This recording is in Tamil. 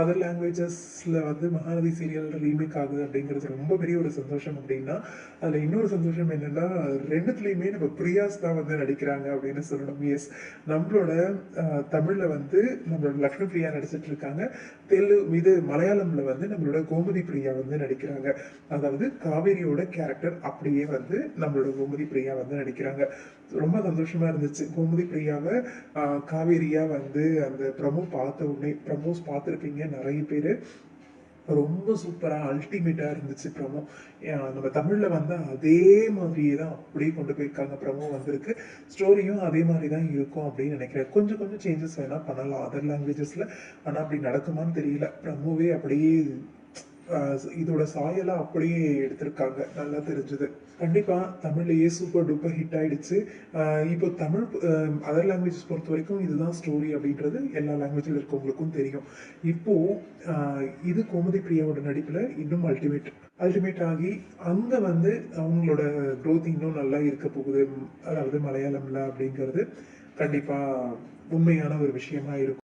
அதர் லாங்குவேஜஸில் வந்து மகாநதி சீரியல் ரீமேக் ஆகுது அப்படிங்கிறது ரொம்ப பெரிய ஒரு சந்தோஷம் அப்படின்னா அதில் இன்னொரு சந்தோஷம் என்னன்னா ரெண்டுத்துலேயுமே நம்ம பிரியாஸ் தான் வந்து நடிக்கிறாங்க அப்படின்னு சொல்லணும். எஸ் நம்மளோட தமிழில் வந்து நம்மளோட லக்ஷ்மி பிரியா நடிச்சிட்டு இருக்காங்க. தெலுங்கு இது மலையாளமில் வந்து நம்மளோட கோமதி பிரியா வந்து நடிக்கிறாங்க. அதாவது காவேரியோட கேரக்டர் அப்படியே வந்து நம்மளோட கோமதி பிரியா வந்து நடிக்கிறாங்க. ரொம்ப சந்தோஷமா இருந்துச்சு. கோமதி பிரியாவை காவேரியா வந்து அந்த ப்ரமோ பார்த்த உடனே ப்ரமோஸ் பார்த்துருப்பீங்க நிறைய பேர். ரொம்ப சூப்பராக அல்டிமேட்டாக இருந்துச்சு ப்ரமோ நம்ம தமிழில் வந்து அதே மாதிரியே தான் அப்படியே கொண்டு போயிருக்காங்க ப்ரமோ வந்திருக்கு. ஸ்டோரியும் அதே மாதிரி தான் இருக்கும் அப்படின்னு நினைக்கிறேன். கொஞ்சம் கொஞ்சம் சேஞ்சஸ் வேணால் பண்ணலாம் அதர் லாங்குவேஜஸில் ஆனால் அப்படி நடக்குமான்னு தெரியல. ப்ரமோவே அப்படியே இதோட சாயெல்லாம் அப்படியே எடுத்திருக்காங்க. நல்லா தெரிஞ்சுது. கண்டிப்பாக தமிழ்லேயே சூப்பர் டூப்பர் ஹிட் ஆயிடுச்சு. இப்போ தமிழ் அதர் லாங்குவேஜஸ் பொறுத்த வரைக்கும் இதுதான் ஸ்டோரி அப்படின்றது எல்லா லாங்குவேஜில் இருக்கவங்களுக்கும் தெரியும். இப்போது இது கோமதி பிரியாவோட நடிப்பில் இன்னும் அல்டிமேட் அல்டிமேட் ஆகி அங்கே வந்து அவங்களோட க்ரோத் இன்னும் நல்லா இருக்க போகுது. அதாவது மலையாளம்ல அப்படிங்கிறது கண்டிப்பாக உண்மையான ஒரு விஷயமா இருக்கும்.